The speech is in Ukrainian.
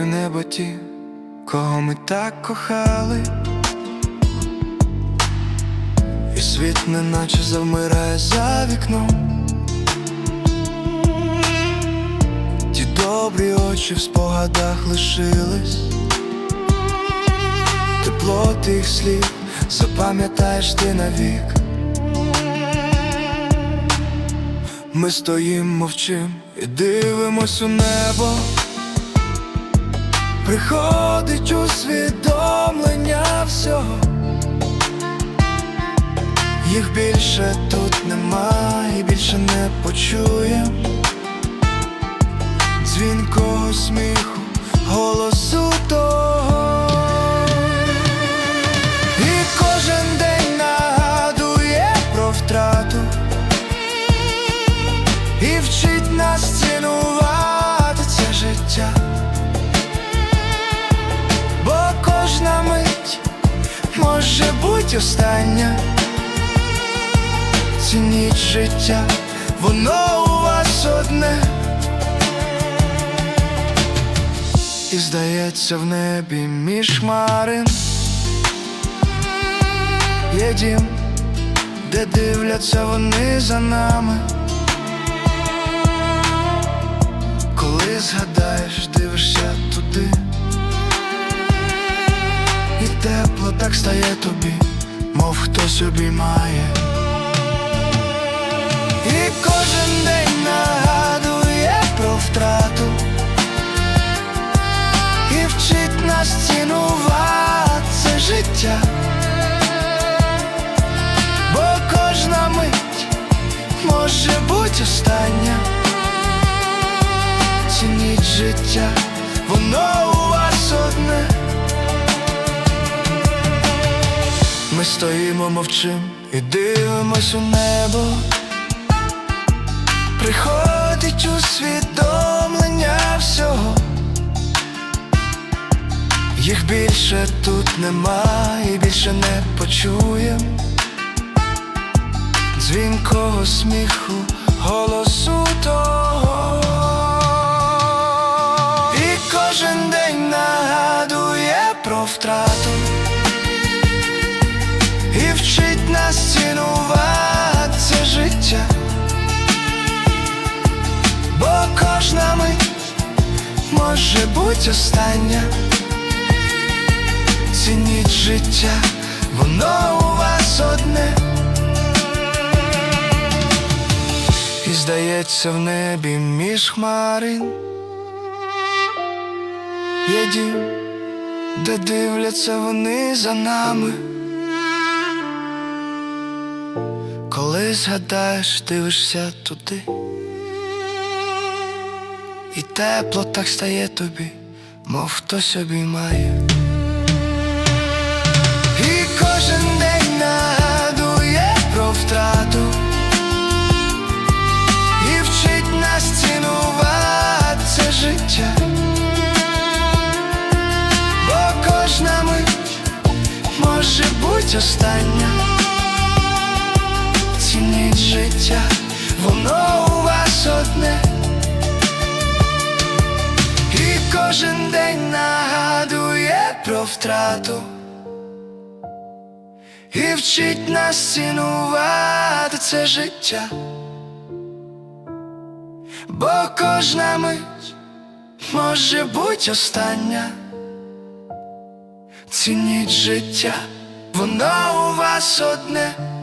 небо ті, кого ми так кохали, і світ неначе завмирає за вікном. Ті добрі очі в спогадах лишились, тепло тих слів запам'ятаєш ти навік. Ми стоїм мовчим і дивимось у небо. Приходить усвідомлення всього. Їх більше тут немає, більше не почуєм дзвінкого сміху, голосу того. І кожен день нагадує про втрату може остання. Цініть життя, воно у вас одне. І здається в небі між хмарин Є дім, де дивляться вони за нами. Коли згадаєш, дивишся туди, і тепло так стає тобі, хтось обіймає. І кожен день нагадує про втрату і вчить нас цінувати це життя, бо кожна мить може бути остання. Цініть життя, воно стоїмо мовчим і дивимось у небо. Приходить усвідомлення всього. Їх більше тут немає, більше не почуєм дзвінкого сміху, голосу того. Може бути остання. Цініть життя, воно у вас одне. І здається в небі між хмарин Є дім, де дивляться вони за нами. Коли згадаєш, дивишся туди, і тепло так стає тобі, мов хтось обіймає. І кожен день нагадує про втрату і вчить нас цінувати це життя, бо кожна мить може бути остання. Цініть життя, воно втрату і вчить нас цінувати це життя, бо кожна мить може бути остання. Цініть життя, воно у вас одне.